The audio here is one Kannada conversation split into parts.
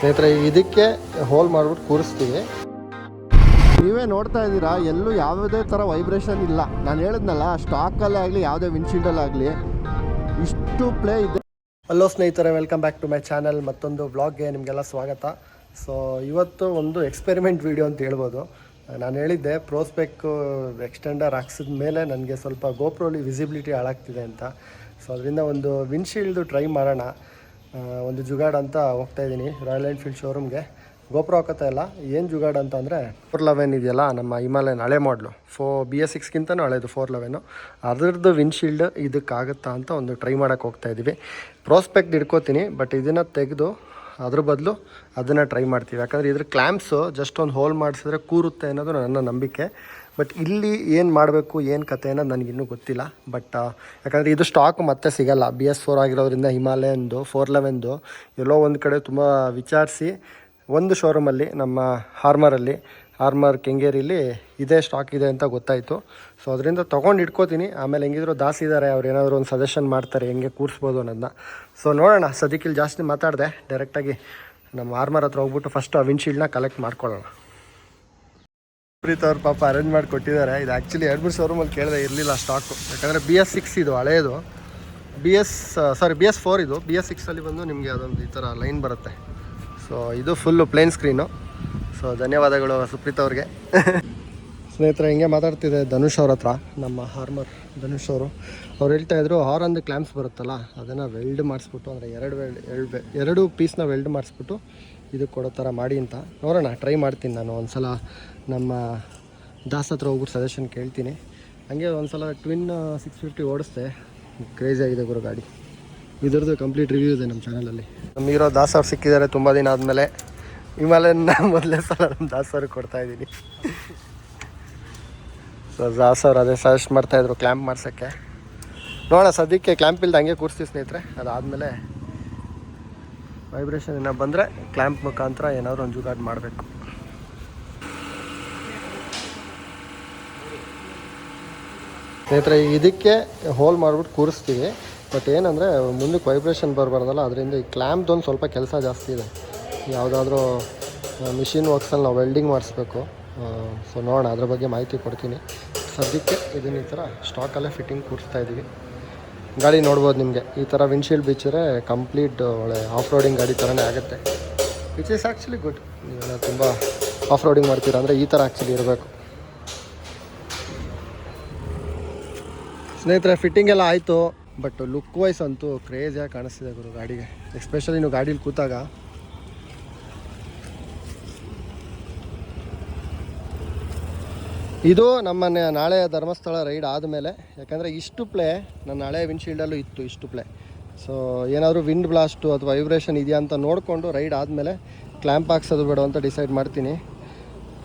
ಸ್ನೇಹಿತರೆ ಇದಕ್ಕೆ ಹೋಲ್ ಮಾಡ್ಬಿಟ್ಟು ಕೂರಿಸ್ತೀವಿ. ನೀವೇ ನೋಡ್ತಾ ಇದ್ದೀರಾ ಎಲ್ಲೂ ಯಾವುದೇ ಥರ ವೈಬ್ರೇಷನ್ ಇಲ್ಲ. ನಾನು ಹೇಳಿದ್ನಲ್ಲ ಸ್ಟಾಕಲ್ಲೇ ಆಗಲಿ ಯಾವುದೇ ವಿನ್ಶೀಲ್ಡಲ್ಲಾಗಲಿ ಆಗಲಿ ಇಷ್ಟು ಪ್ಲೇ ಇದೆ. ಹಲೋ ಸ್ನೇಹಿತರೆ welcome back to my channel ಮತ್ತೊಂದು ಬ್ಲಾಗ್ಗೆ ನಿಮಗೆಲ್ಲ ಸ್ವಾಗತ. ಸೊ ಇವತ್ತು ಒಂದು ಎಕ್ಸ್ಪೆರಿಮೆಂಟ್ ವಿಡಿಯೋ ಅಂತ ಹೇಳ್ಬೋದು. ನಾನು ಹೇಳಿದ್ದೆ ಪ್ರೋಸ್ಪೆಕ್ ಎಕ್ಸ್ಟೆಂಡರ್ ಹಾಕ್ಸಿದ ಮೇಲೆ ನನಗೆ ಸ್ವಲ್ಪ ಗೋಪ್ರೋಲಿ ವಿಸಿಬಿಲಿಟಿ ಹಾಳಾಗ್ತಿದೆ ಅಂತ. ಸೊ ಅದರಿಂದ ಒಂದು ವಿನ್ಶೀಲ್ಡು ಟ್ರೈ ಮಾಡೋಣ. ಒಂದು ಜುಗಾಡ್ ಅಂತ ಹೋಗ್ತಾ ಇದ್ದೀನಿ ರಾಯಲ್ ಎನ್ಫೀಲ್ಡ್ ಶೋರೂಮ್ಗೆ ಗೋಪುರ ಹಾಕೋತಾ ಇಲ್ಲ, ಏನು ಜುಗಾಡ್ ಅಂತ ಅಂದರೆ ಫೋರ್ ಲೆವೆನ್ ಇದೆಯಲ್ಲ, ನಮ್ಮ ಹಿಮಾಲಯನ್ ಹಳೆ ಮಾಡಲು ಫೋ ಬಿ ಎಸ್ ಸಿಕ್ಸ್ಗಿಂತನೂ ಹಳೆಯದು ಫೋರ್ ಲೆವೆನು ಅದರದ್ದು ವಿಂಡ್ಶೀಲ್ಡ್ ಇದಕ್ಕಾಗತ್ತಾ ಅಂತ ಒಂದು ಟ್ರೈ ಮಾಡೋಕ್ಕೆ ಹೋಗ್ತಾ ಇದ್ದೀವಿ ಪ್ರೋಸ್ಪೆಕ್ಟ್ ಇಟ್ಕೋತೀನಿ ಬಟ್ ಇದನ್ನು ತೆಗೆದು ಅದ್ರ ಬದಲು ಅದನ್ನು ಟ್ರೈ ಮಾಡ್ತೀವಿ. ಯಾಕಂದರೆ ಇದ್ರ ಕ್ಲ್ಯಾಂಪ್ಸು ಜಸ್ಟ್ ಒಂದು ಹೋಲ್ ಮಾಡಿಸಿದ್ರೆ ಕೂರುತ್ತೆ ಅನ್ನೋದು ನನ್ನ ನಂಬಿಕೆ. ಬಟ್ ಇಲ್ಲಿ ಏನು ಮಾಡಬೇಕು, ಏನು ಕತೆ ಅನ್ನೋದು ನನಗಿನ್ನೂ ಗೊತ್ತಿಲ್ಲ. ಬಟ್ ಯಾಕಂದರೆ ಇದು ಸ್ಟಾಕ್ ಮತ್ತೆ ಸಿಗಲ್ಲ. ಬಿ ಎಸ್ ಫೋರ್ ಆಗಿರೋದ್ರಿಂದ ಹಿಮಾಲಯನ್ದು ಫೋರ್ ಲೆವೆನ್ದು ಎಲ್ಲೋ ಒಂದು ಕಡೆ ತುಂಬ ವಿಚಾರಿಸಿ ಒಂದು ಶೋರೂಮಲ್ಲಿ ನಮ್ಮ ಹಾರ್ಮರಲ್ಲಿ ಹಾರ್ಮರ್ ಕೆಂಗೇರಿಲಿ ಇದೇ ಸ್ಟಾಕ್ ಇದೆ ಅಂತ ಗೊತ್ತಾಯಿತು. ಸೊ ಅದರಿಂದ ತೊಗೊಂಡು ಇಟ್ಕೋತೀನಿ. ಆಮೇಲೆ ಹೆಂಗಿದ್ರು ದಾಸ್ ಇದ್ದಾರೆ ಅವ್ರು ಏನಾದರೂ ಒಂದು ಸಜೆಷನ್ ಮಾಡ್ತಾರೆ, ಹೆಂಗೆ ಕೂರಿಸ್ಬೋದು ಅನ್ನೋದನ್ನ ಸೊ ನೋಡೋಣ. ಸದ್ಯಕ್ಕಿಲ್ಲಿ ಜಾಸ್ತಿ ಮಾತಾಡಿದೆ. ಡೈರೆಕ್ಟಾಗಿ ನಮ್ಮ ಆರ್ಮರ್ ಹತ್ರ ಹೋಗ್ಬಿಟ್ಟು ಫಸ್ಟ್ ಆ ವಿಂಡ್ಶೀಲ್ಡ್ನ ಕಲೆಕ್ಟ್ ಮಾಡ್ಕೊಳ್ಳೋಣ. ಪ್ರೀತ್ ಅವ್ರ ಪಾಪ ಅರೇಂಜ್ ಮಾಡಿ ಕೊಟ್ಟಿದ್ದಾರೆ. ಇದು ಆ್ಯಕ್ಚುಲಿ ಎರಡು ಮೂರು ಶೋರೂಮಲ್ಲಿ ಕೇಳಿದೆ ಇರಲಿಲ್ಲ ಸ್ಟಾಕು ಯಾಕಂದರೆ ಬಿ ಎಸ್ ಸಿಕ್ಸ್ ಇದು ಹಳೆಯದು B S sorry B S four ಇದು. ಬಿ ಎಸ್ ಸಿಕ್ಸಲ್ಲಿ ಬಂದು ನಿಮಗೆ ಅದೊಂದು ಈ ಥರ ಲೈನ್ ಬರುತ್ತೆ. ಸೊ ಇದು ಫುಲ್ಲು ಪ್ಲೇನ್ ಸ್ಕ್ರೀನು ಸೊ ಧನ್ಯವಾದಗಳು ಸುಪ್ರೀತ್ ಅವ್ರಿಗೆ. ಸ್ನೇಹಿತರೆ, ಹಿಂಗೆ ಮಾತಾಡ್ತಿದ್ದೆ ಧನುಷ್ ಅವ್ರ ಹತ್ರ, ನಮ್ಮ ಹಾರ್ಮರ್ ಧನುಷ್ ಅವರು. ಅವ್ರು ಹೇಳ್ತಾ ಇದ್ರು ಹಾರೊಂದು ಕ್ಲ್ಯಾಂಪ್ಸ್ ಬರುತ್ತಲ್ಲ, ಅದನ್ನು ವೆಲ್ಡ್ ಮಾಡಿಸ್ಬಿಟ್ಟು, ಅಂದರೆ ಎರಡು ವೆಲ್ಡ್ ಎರಡು ಎರಡು ಪೀಸ್ನ ವೆಲ್ಡ್ ಮಾಡಿಸ್ಬಿಟ್ಟು ಇದಕ್ಕೆ ಕೊಡೋ ಥರ ಮಾಡಿ ಅಂತ. ನೋಡೋಣ, ಟ್ರೈ ಮಾಡ್ತೀನಿ ನಾನು ಒಂದು ಸಲ ನಮ್ಮ ದಾಸ್ ಹತ್ರ ಹೋಗ್ಬಿಟ್ಟು ಸಜೆಷನ್ ಕೇಳ್ತೀನಿ. ಹಂಗೆ ಒಂದು ಸಲ ಟ್ವಿನ್ ಸಿಕ್ಸ್ ಫಿಫ್ಟಿ ಓಡಿಸ್ದೆ. ಕ್ರೇಜಿ ಆಗಿದೆ ಗುರು ಗಾಡಿ. ಇದ್ರದ್ದು ಕಂಪ್ಲೀಟ್ ರಿವ್ಯೂ ಇದೆ ನಮ್ಮ ಚಾನಲಲ್ಲಿ ನಮಗಿರೋ ದಾಸ್ ಅವ್ರು ಸಿಕ್ಕಿದ್ದಾರೆ ತುಂಬ ದಿನ ಆದಮೇಲೆ. ಹಿಮಾಲಯನ್ನ ಮೊದಲೇ ಸಲ ನಮ್ಮ ದಾಸ್ ಅವ್ರಿಗೆ ಕೊಡ್ತಾ ಇದ್ದೀನಿ. ಸೊ ದಾಸ್ ಅವ್ರು ಅದೇ ಸಜೆಸ್ಟ್ ಮಾಡ್ತಾಯಿದ್ರು ಕ್ಲ್ಯಾಂಪ್ ಮಾಡ್ಸೋಕ್ಕೆ. ನೋಡೋಣ, ಸದ್ಯಕ್ಕೆ ಕ್ಲ್ಯಾಂಪ್ ಇಲ್ದ ಹಂಗೆ ಕೂರಿಸ್ತೀವಿ ಸ್ನೇಹಿತರೆ. ಅದಾದಮೇಲೆ ವೈಬ್ರೇಷನ್ ಏನೋ ಬಂದರೆ ಕ್ಲ್ಯಾಂಪ್ ಮುಖಾಂತರ ಏನಾದರೂ ಒಂದು ಜುಗಾಡ್ ಮಾಡಬೇಕು. ಸ್ನೇಹಿತರೆ, ಇದಕ್ಕೆ ಹೋಲ್ ಮಾಡಿಬಿಟ್ಟು ಕೂರಿಸ್ತೀವಿ. ಬಟ್ ಏನಂದರೆ, ಮುಂದಕ್ಕೆ ವೈಬ್ರೇಷನ್ ಬರಬಾರ್ದಲ್ಲ, ಅದರಿಂದ ಈ ಕ್ಲ್ಯಾಂಪ್ದೊಂದು ಸ್ವಲ್ಪ ಕೆಲಸ ಜಾಸ್ತಿ ಇದೆ. ಯಾವುದಾದ್ರೂ ಮಿಷಿನ್ ವರ್ಕ್ಸಲ್ಲಿ ನಾವು ವೆಲ್ಡಿಂಗ್ ಮಾಡಿಸ್ಬೇಕು. ಸೊ ನೋಡೋಣ, ಅದ್ರ ಬಗ್ಗೆ ಮಾಹಿತಿ ಕೊಡ್ತೀನಿ. ಸದ್ಯಕ್ಕೆ ಇದನ್ನ ಈ ಥರ ಸ್ಟಾಕಲ್ಲೇ ಫಿಟ್ಟಿಂಗ್ ಕೂರಿಸ್ತಾ ಇದ್ದೀವಿ ಗಾಡಿ ನೋಡ್ಬೋದು ನಿಮಗೆ. ಈ ಥರ ವಿಂಡ್ಶೀಲ್ಡ್ ಬಿಚ್ಚಿದ್ರೆ ಕಂಪ್ಲೀಟ್ ಒಳ್ಳೆ ಆಫ್ ರೋಡಿಂಗ್ ಗಾಡಿ ಥರನೇ ಆಗುತ್ತೆ. ವಿಚ್ ಇಸ್ ಆ್ಯಕ್ಚುಲಿ ಗುಡ್ ನೀವೆಲ್ಲ ತುಂಬ ಆಫ್ ರೋಡಿಂಗ್ ಮಾಡ್ತೀರಾ ಅಂದರೆ ಈ ಥರ ಆ್ಯಕ್ಚುಲಿ ಇರಬೇಕು. ಸ್ನೇಹಿತರೆ ಫಿಟ್ಟಿಂಗ್ ಎಲ್ಲ ಆಯಿತು ಬಟ್ ಲುಕ್ ವೈಸ್ ಅಂತೂ ಕ್ರೇಜಾಗಿ ಕಾಣಿಸ್ತಿದೆ ಗುರು ಗಾಡಿಗೆ. ಎಸ್ಪೆಷಲಿ ನೀವು ಗಾಡೀಲಿ ಕೂತಾಗ. ಇದು ನಮ್ಮನೆ ನಾಳೆ ಧರ್ಮಸ್ಥಳ ರೈಡ್ ಆದಮೇಲೆ, ಯಾಕಂದರೆ ಇಷ್ಟು ಪ್ಲೇ ನನ್ನ ಹಳೆ ವಿಂಡ್ಶೀಲ್ಡಲ್ಲೂ ಇತ್ತು ಇಷ್ಟು ಪ್ಲೇ ಸೊ ಏನಾದರೂ ವಿಂಡ್ ಬ್ಲಾಸ್ಟು ಅಥವಾ ವೈಬ್ರೇಷನ್ ಇದೆಯಾ ಅಂತ ನೋಡಿಕೊಂಡು ರೈಡ್ ಆದಮೇಲೆ ಕ್ಲ್ಯಾಂಪ್ ಹಾಕ್ಸೋದು ಬೇಡ ಅಂತ ಡಿಸೈಡ್ ಮಾಡ್ತೀನಿ.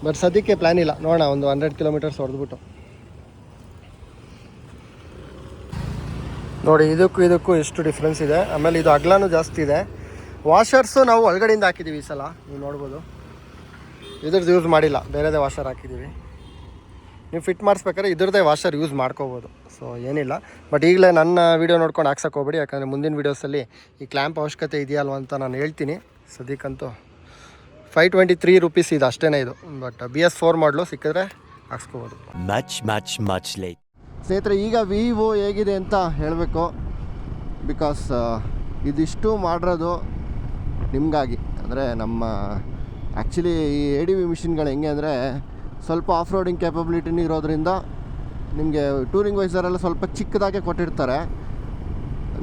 ಬಟ್ ಸದ್ಯಕ್ಕೆ ಪ್ಲ್ಯಾನ್ ಇಲ್ಲ. ನೋಡೋಣ, ಒಂದು ಹಂಡ್ರೆಡ್ ಕಿಲೋಮೀಟರ್ಸ್ ಹೊಡೆದ್ಬಿಟ್ಟು. ನೋಡಿ, ಇದಕ್ಕೂ ಇದಕ್ಕೂ ಎಷ್ಟು ಡಿಫ್ರೆನ್ಸ್ ಇದೆ. ಆಮೇಲೆ ಇದು ಅಗ್ಲಾನು ಜಾಸ್ತಿ ಇದೆ. ವಾಷರ್ಸು ನಾವು ಒಳಗಡೆಯಿಂದ ಹಾಕಿದ್ದೀವಿ ಈ ಸಲ. ನೀವು ನೋಡ್ಬೋದು. ಇದ್ರದ್ದು ಯೂಸ್ ಮಾಡಿಲ್ಲ. ಬೇರೆದೇ ವಾಷರ್ ಹಾಕಿದ್ದೀವಿ ನೀವು ಫಿಟ್ ಮಾಡಿಸ್ಬೇಕಾದ್ರೆ ಇದ್ರದ್ದೇ ವಾಷರ್ ಯೂಸ್ ಮಾಡ್ಕೋಬೋದು. ಸೊ ಏನಿಲ್ಲ. ಬಟ್ ಈಗಲೇ ನನ್ನ ವೀಡಿಯೋ ನೋಡ್ಕೊಂಡು ಹಾಕ್ಸಕ್ಕೆ ಹೋಗ್ಬೇಡಿ. ಯಾಕಂದರೆ ಮುಂದಿನ ವೀಡಿಯೋಸಲ್ಲಿ ಈ ಕ್ಲ್ಯಾಂಪ್ ಅವಶ್ಯಕತೆ ಇದೆಯಲ್ವ ಅಂತ ನಾನು ಹೇಳ್ತೀನಿ. ಸದ್ಯಕ್ಕಂತೂ ಫೈವ್ ಟ್ವೆಂಟಿ ತ್ರೀ ರುಪೀಸ್ ಇದು ಅಷ್ಟೇ ಇದು. ಬಟ್ ಬಿ ಎಸ್ ಫೋರ್ ಮಾಡಲು ಸಿಕ್ಕಿದ್ರೆ ಹಾಕ್ಸ್ಕೋಬೋದು. ಮ್ಯಾಚ್ ಮ್ಯಾಚ್ ಮ್ಯಾಚ್ ಲೈಕ್ ಸ್ನೇಹಿತರೆ ಈಗ ವಿವೋ ಹೇಗಿದೆ ಅಂತ ಹೇಳಬೇಕು. ಬಿಕಾಸ್ ಇದಿಷ್ಟು ಮಾಡಿರೋದು ನಿಮಗಾಗಿ. ಅಂದರೆ ನಮ್ಮ ಆ್ಯಕ್ಚುಲಿ ಈ ಎ ಡಿ ವಿ ಮಿಷಿನ್ಗಳು ಹೆಂಗೆ ಅಂದರೆ ಸ್ವಲ್ಪ ಆಫ್ ರೋಡಿಂಗ್ ಕ್ಯಾಪಬಿಲಿಟಿನೂ ಇರೋದರಿಂದ ನಿಮಗೆ ಟೂರಿಂಗ್ ವೈಸರೆಲ್ಲ ಸ್ವಲ್ಪ ಚಿಕ್ಕದಾಗೆ ಕೊಟ್ಟಿರ್ತಾರೆ.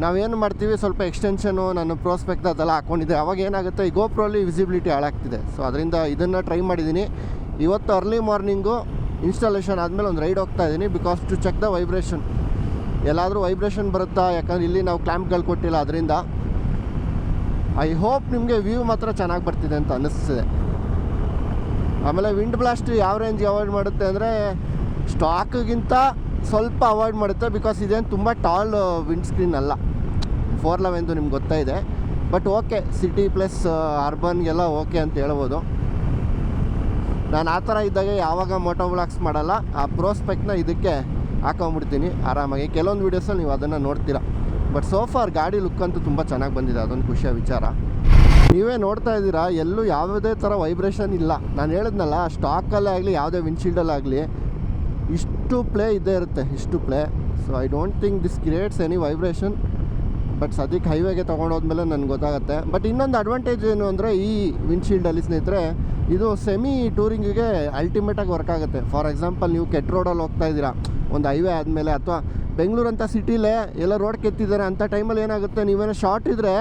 ನಾವೇನು ಮಾಡ್ತೀವಿ, ಸ್ವಲ್ಪ ಎಕ್ಸ್ಟೆನ್ಷನು ನಾನು ಪ್ರೋಸ್ಪೆಕ್ಟ್ ಅದೆಲ್ಲ ಹಾಕ್ಕೊಂಡಿದ್ದೆ ಅವಾಗ ಏನಾಗುತ್ತೆ, ಈ ಗೋಪ್ರೋಲಿ ವಿಸಿಬಿಲಿಟಿ ಹಾಳಾಗ್ತಿದೆ. ಸೊ ಅದರಿಂದ ಇದನ್ನು ಟ್ರೈ ಮಾಡಿದ್ದೀನಿ. ಇವತ್ತು ಅರ್ಲಿ ಮಾರ್ನಿಂಗು ಇನ್ಸ್ಟಾಲೇಷನ್ ಆದಮೇಲೆ ಒಂದು ರೈಡ್ ಹೋಗ್ತಾ ಇದ್ದೀನಿ because to check the vibration ಎಲ್ಲಾದರೂ ವೈಬ್ರೇಷನ್ ಬರುತ್ತಾ? ಯಾಕಂದ್ರೆ ಇಲ್ಲಿ ನಾವು ಕ್ಲ್ಯಾಂಪ್ಗಳು ಕೊಟ್ಟಿಲ್ಲ, ಅದರಿಂದ. ಐ ಹೋಪ್ ನಿಮಗೆ ವ್ಯೂ ಮಾತ್ರ ಚೆನ್ನಾಗಿ ಬರ್ತಿದೆ ಅಂತ ಅನ್ನಿಸ್ತಿದೆ ಆಮೇಲೆ ವಿಂಡ್ ಬ್ಲಾಸ್ಟ್ ಯಾವ ರೇಂಜ್ ಅವಾಯ್ಡ್ ಮಾಡುತ್ತೆ ಅಂದರೆ ಸ್ಟಾಕ್ಗಿಂತ ಸ್ವಲ್ಪ ಅವಾಯ್ಡ್ ಮಾಡುತ್ತೆ ಬಿಕಾಸ್ ಇದೇನು ತುಂಬ ಟಾಲ್ ವಿಂಡ್ ಸ್ಕ್ರೀನ್ ಅಲ್ಲ. ಫೋರ್ ಲೆವೆನ್ದು ನಿಮ್ಗೆ ಗೊತ್ತಾ ಬಟ್ ಓಕೆ ಸಿಟಿ ಪ್ಲಸ್ ಅರ್ಬನ್ಗೆಲ್ಲ ಓಕೆ ಅಂತ ಹೇಳ್ಬೋದು. ನಾನು ಆ ಥರ ಇದ್ದಾಗ ಯಾವಾಗ ಮೋಟೋ ಬ್ಲಾಗ್ಸ್ ಮಾಡಲ್ಲ, ಆ ಪ್ರೋಸ್ಪೆಕ್ಟ್ನ ಇದಕ್ಕೆ ಹಾಕೊಂಬಿಡ್ತೀನಿ ಆರಾಮಾಗಿ. ಕೆಲವೊಂದು ವೀಡಿಯೋಸಲ್ಲಿ ನೀವು ಅದನ್ನು ನೋಡ್ತೀರಾ. ಬಟ್ ಸೋಫಾರ್ ಗಾಡಿ ಲುಕ್ ಅಂತೂ ತುಂಬ ಚೆನ್ನಾಗಿ ಬಂದಿದೆ, ಅದೊಂದು ಖುಷಿಯ ವಿಚಾರ. ನೀವೇ ನೋಡ್ತಾ ಇದ್ದೀರಾ, ಎಲ್ಲೂ ಯಾವುದೇ ಥರ ವೈಬ್ರೇಷನ್ ಇಲ್ಲ. ನಾನು ಹೇಳಿದ್ನಲ್ಲ ಸ್ಟಾಕಲ್ಲೇ ಆಗಲಿ, ಯಾವುದೇ ವಿಂಡ್ಶೀಲ್ಡಲ್ಲಾಗಲಿ ಇಷ್ಟು ಪ್ಲೇ ಇದ್ದೇ ಇರುತ್ತೆ, ಇಷ್ಟು play so I don't think this creates any vibration but ಸದ್ಯಕ್ಕೆ ಹೈವೇಗೆ ತೊಗೊಂಡೋದ್ಮೇಲೆ ನನಗೆ ಗೊತ್ತಾಗುತ್ತೆ. ಬಟ್ ಇನ್ನೊಂದು ಅಡ್ವಾಂಟೇಜ್ ಏನು ಅಂದರೆ, ಈ ವಿಂಡ್ಶೀಲ್ಡಲ್ಲಿ ಸ್ನೇಹಿತರೆ, ಇದು ಸೆಮಿ ಟೂರಿಂಗಿಗೆ ಅಲ್ಟಿಮೇಟಾಗಿ ವರ್ಕ್ ಆಗುತ್ತೆ. ಫಾರ್ ಎಕ್ಸಾಂಪಲ್ ನೀವು ಕೆಟ್ ರೋಡಲ್ಲಿ ಹೋಗ್ತಾ ಇದ್ದೀರಾ ಒಂದು ಹೈವೇ ಆದಮೇಲೆ ಅಥವಾ ಬೆಂಗಳೂರಂಥ ಸಿಟಿಲೇ ಎಲ್ಲ ರೋಡ್ ಕೆತ್ತಿದ್ದಾರೆ ಅಂಥ ಟೈಮಲ್ಲಿ ಏನಾಗುತ್ತೆ? ನೀವೇನೋ ಶಾರ್ಟ್ ಇದ್ದರೆ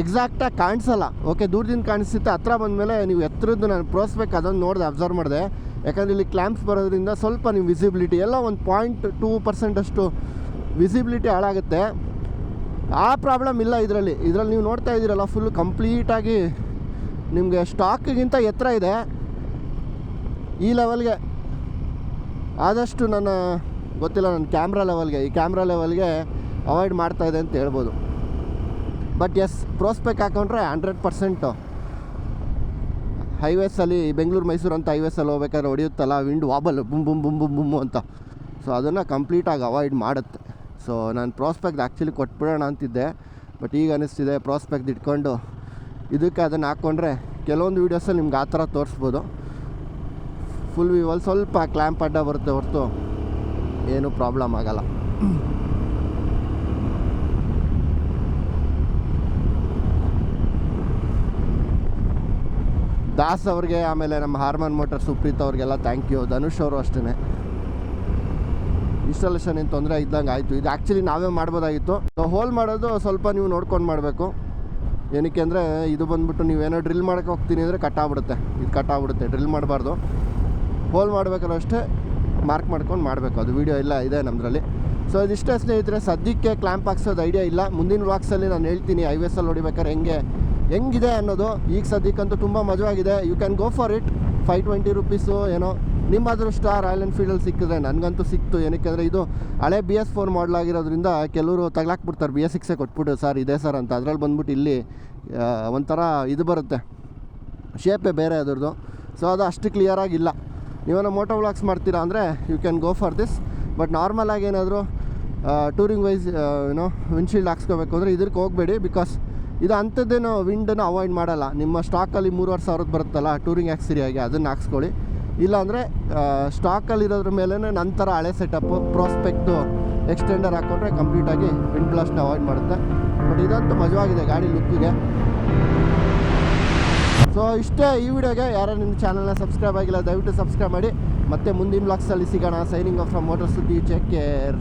ಎಕ್ಸಾಕ್ಟಾಗಿ ಕಾಣಿಸಲ್ಲ. ಓಕೆ ದೂರದಿಂದ ಕಾಣಿಸುತ್ತೆ. ಹತ್ರ ಬಂದಮೇಲೆ ನೀವು ಎತ್ತರದ್ದು ನಾನು ಪ್ರೋಸ್ಬೇಕು ಅದನ್ನು ನೋಡಿದೆ ಅಬ್ಸರ್ವ್ ಮಾಡಿದೆ. ಯಾಕಂದರೆ ಇಲ್ಲಿ ಕ್ಲ್ಯಾಂಪ್ಸ್ ಬರೋದ್ರಿಂದ ಸ್ವಲ್ಪ ನೀವು ವಿಸಿಬಿಲಿಟಿ ಎಲ್ಲ ಒಂದು ಪಾಯಿಂಟ್ ಟೂ ಪರ್ಸೆಂಟಷ್ಟು ವಿಸಿಬಿಲಿಟಿ ಹಾಳಾಗುತ್ತೆ. ಆ ಪ್ರಾಬ್ಲಮ್ ಇಲ್ಲ ಇದರಲ್ಲಿ. ಇದರಲ್ಲಿ ನೀವು ನೋಡ್ತಾ ಇದ್ದೀರಲ್ಲ ಫುಲ್ ಕಂಪ್ಲೀಟಾಗಿ ನಿಮಗೆ ಸ್ಟಾಕ್ಗಿಂತ ಎತ್ತರ ಇದೆ. ಈ ಲೆವೆಲ್ಗೆ ಆದಷ್ಟು ನನ್ನ ಗೊತ್ತಿಲ್ಲ, ನನ್ನ ಕ್ಯಾಮ್ರಾ ಲೆವೆಲ್ಗೆ ಈ ಕ್ಯಾಮ್ರಾ ಲೆವೆಲ್ಗೆ ಅವಾಯ್ಡ್ ಮಾಡ್ತಾ ಇದೆ ಅಂತ ಹೇಳ್ಬೋದು. ಬಟ್ ಎಸ್ ಪ್ರೋಸ್ಪೆಕ್ ಹಾಕೊಂಡ್ರೆ ಹಂಡ್ರೆಡ್ ಪರ್ಸೆಂಟು ಹೈವೇಸಲ್ಲಿ ಬೆಂಗಳೂರು ಮೈಸೂರು ಅಂತ ಹೈವೇಸಲ್ಲಿ ಹೋಗ್ಬೇಕಾದ್ರೆ ಹೊಡೆಯುತ್ತಲ್ಲ ವಿಂಡ್ ವಾಬಲ್ ಬುಮ್ ಬುಮ್ ಬುಮ್ ಬುಮ್ ಬುಮ್ ಅಂತ. ಸೊ ಅದನ್ನು ಕಂಪ್ಲೀಟಾಗಿ ಅವಾಯ್ಡ್ ಮಾಡುತ್ತೆ. ಸೊ ನಾನು ಪ್ರಾಸ್ಪೆಕ್ಟ್ ಆ್ಯಕ್ಚುಲಿ ಕೊಟ್ಬಿಡೋಣ ಅಂತಿದ್ದೆ. ಬಟ್ ಈಗ ಅನ್ನಿಸ್ತಿದೆ ಪ್ರೋಸ್ಪೆಕ್ಟ್ ಇಟ್ಕೊಂಡು. ಇದಕ್ಕೆ ಅದನ್ನು ಹಾಕ್ಕೊಂಡ್ರೆ ಕೆಲವೊಂದು ವೀಡಿಯೋಸಲ್ಲಿ ನಿಮ್ಗೆ ಆ ಥರ ತೋರಿಸ್ಬೋದು. ಫುಲ್ ವಿವಲ್ ಸ್ವಲ್ಪ ಕ್ಲ್ಯಾಂಪ್ ಅಡ್ಡ ಬರುತ್ತೆ ಹೊರತು. ಏನೂ ಪ್ರಾಬ್ಲಮ್ ಆಗಲ್ಲ. ದಾಸ್ ಅವ್ರಿಗೆ, ಆಮೇಲೆ ನಮ್ಮ ಹಾರ್ಮನ್ ಮೋಟರ್ ಸುಪ್ರೀತ್ ಅವ್ರಿಗೆಲ್ಲ ಥ್ಯಾಂಕ್ ಯು ಧನುಷ್ ಅವರು ಅಷ್ಟೇ ಇನ್ಸ್ಟಾಲೇಷನ್ ಏನು ತೊಂದರೆ ಇದ್ದಂಗೆ ಆಯಿತು. ಇದು ಆ್ಯಕ್ಚುಲಿ ನಾವೇ ಮಾಡ್ಬೋದಾಗಿತ್ತು. ಹೋಲ್ ಮಾಡೋದು ಸ್ವಲ್ಪ ನೀವು ನೋಡ್ಕೊಂಡು ಮಾಡಬೇಕು. ಏನಕ್ಕೆ ಅಂದರೆ, ಇದು ಬಂದ್ಬಿಟ್ಟು ನೀವೇನೋ ಡ್ರಿಲ್ ಮಾಡೋಕ್ಕೆ ಹೋಗ್ತೀನಿ ಅಂದರೆ ಕಟ್ಟಾಗ್ಬಿಡುತ್ತೆ ಇದು ಕಟ್ ಆಗ್ಬಿಡುತ್ತೆ. ಡ್ರಿಲ್ ಮಾಡಬಾರ್ದು. ಹೋಲ್ ಮಾಡ್ಬೇಕಾದ್ರೆ ಅಷ್ಟೇ. ಮಾರ್ಕ್ ಮಾಡ್ಕೊಂಡು ಮಾಡಬೇಕು. ಅದು ವೀಡಿಯೋ ಎಲ್ಲ ಇದೆ ನಮ್ಮದ್ರಲ್ಲಿ ಸೊ ಇದಿಷ್ಟೇ ಸ್ನೇಹಿತರೆ, ಸದ್ಯಕ್ಕೆ ಕ್ಲ್ಯಾಂಪ್ ಹಾಕ್ಸೋದು ಐಡಿಯಾ ಇಲ್ಲ. ಮುಂದಿನ ವಾಕ್ಸಲ್ಲಿ ನಾನು ಹೇಳ್ತೀನಿ ಐವೇಸಲ್ಲಿ ಹೊಡಿಬೇಕಾದ್ರೆ ಹೆಂಗೆ, ಹೆಂಗಿದೆ ಅನ್ನೋದು. ಈಗ ಸದ್ಯಕ್ಕಂತೂ ತುಂಬ ಮಜವಾಗಿದೆ. You can go for it five twenty rupees ಏನೋ. ನಿಮ್ಮ ಅದೃಷ್ಟ ರಾಯಲ್ ಎನ್ಫೀಲ್ಡಲ್ಲಿ ಸಿಕ್ಕಿದ್ರೆ ನನಗಂತೂ ಸಿಕ್ತು. ಏನಕ್ಕೆ ಅಂದರೆ ಇದು ಹಳೆ ಬಿ ಎಸ್ ಫೋರ್ ಮಾಡಲಾಗಿರೋದ್ರಿಂದ ಕೆಲವರು ತಗ್ಲಾಕ್ಬಿಡ್ತಾರೆ. ಬಿ ಎಸ್ ಸಿಕ್ಸೇ ಕೊಟ್ಬಿಟ್ಟು ಸರ್, ಇದೆ ಸರ್ ಅಂತ. ಅದ್ರಲ್ಲಿ ಬಂದ್ಬಿಟ್ಟು ಇಲ್ಲಿ ಒಂಥರ ಇದು ಬರುತ್ತೆ. ಶೇಪೇ ಬೇರೆ ಅದ್ರದ್ದು. ಸೊ ಅದು ಅಷ್ಟು ಕ್ಲಿಯರಾಗಿಲ್ಲ ನೀವೇನೋ ಮೋಟೋ ವ್ಲಾಗ್ಸ್ ಮಾಡ್ತೀರಾ ಅಂದರೆ you can go for this but ನಾರ್ಮಲಾಗಿ ಏನಾದರೂ ಟೂರಿಂಗ್ ವೈಸ್ ಏನೋ ವಿಂಡ್ಶೀಲ್ಡ್ ಹಾಕ್ಸ್ಕೋಬೇಕು ಅಂದರೆ ಇದಕ್ಕೆ ಹೋಗಬೇಡಿ ಬಿಕಾಸ್ ಇದು ಅಂಥದ್ದೇನೋ ವಿಂಡನ್ನು ಅವಾಯ್ಡ್ ಮಾಡಲ್ಲ. ನಿಮ್ಮ ಸ್ಟಾಕಲ್ಲಿ ಮೂರುವರೆ ಸಾವಿರದ್ದು ಬರುತ್ತಲ್ಲ ಟೂರಿಂಗ್ ಆಗಿ ಅದನ್ನು ಹಾಕ್ಸ್ಕೊಳ್ಳಿ. ಇಲ್ಲಾಂದರೆ ಸ್ಟಾಕಲ್ಲಿರೋದ್ರ ಮೇಲೆ ನಂತರ ಹಳೆ ಸೆಟಪ್ಪು ಪ್ರಾಸ್ಪೆಕ್ಟು ಎಕ್ಸ್ಟೆಂಡರ್ ಹಾಕ್ಕೊಂಡ್ರೆ ಕಂಪ್ಲೀಟಾಗಿ ವಿಂಡ್ ಬ್ಲಾಸ್ಟ್ನ ಅವಾಯ್ಡ್ ಮಾಡುತ್ತೆ. ಬಟ್ ಇದಂತೂ ಮಜವಾಗಿದೆ ಗಾಡಿ ಲುಕ್ಕಿಗೆ ಸೊ ಇಷ್ಟೇ ಈ ವಿಡಿಯೋಗೆ ಯಾರು ನಿಮ್ಮ ಚಾನಲ್ನ ಸಬ್ಸ್ಕ್ರೈಬ್ ಆಗಿಲ್ಲ, ದಯವಿಟ್ಟು ಸಬ್ಸ್ಕ್ರೈಬ್ ಮಾಡಿ. ಮತ್ತೆ ಮುಂದಿನ ಬ್ಲಾಗ್ಸಲ್ಲಿ ಸಿಗೋಣ. Signing off from motor Suddi check care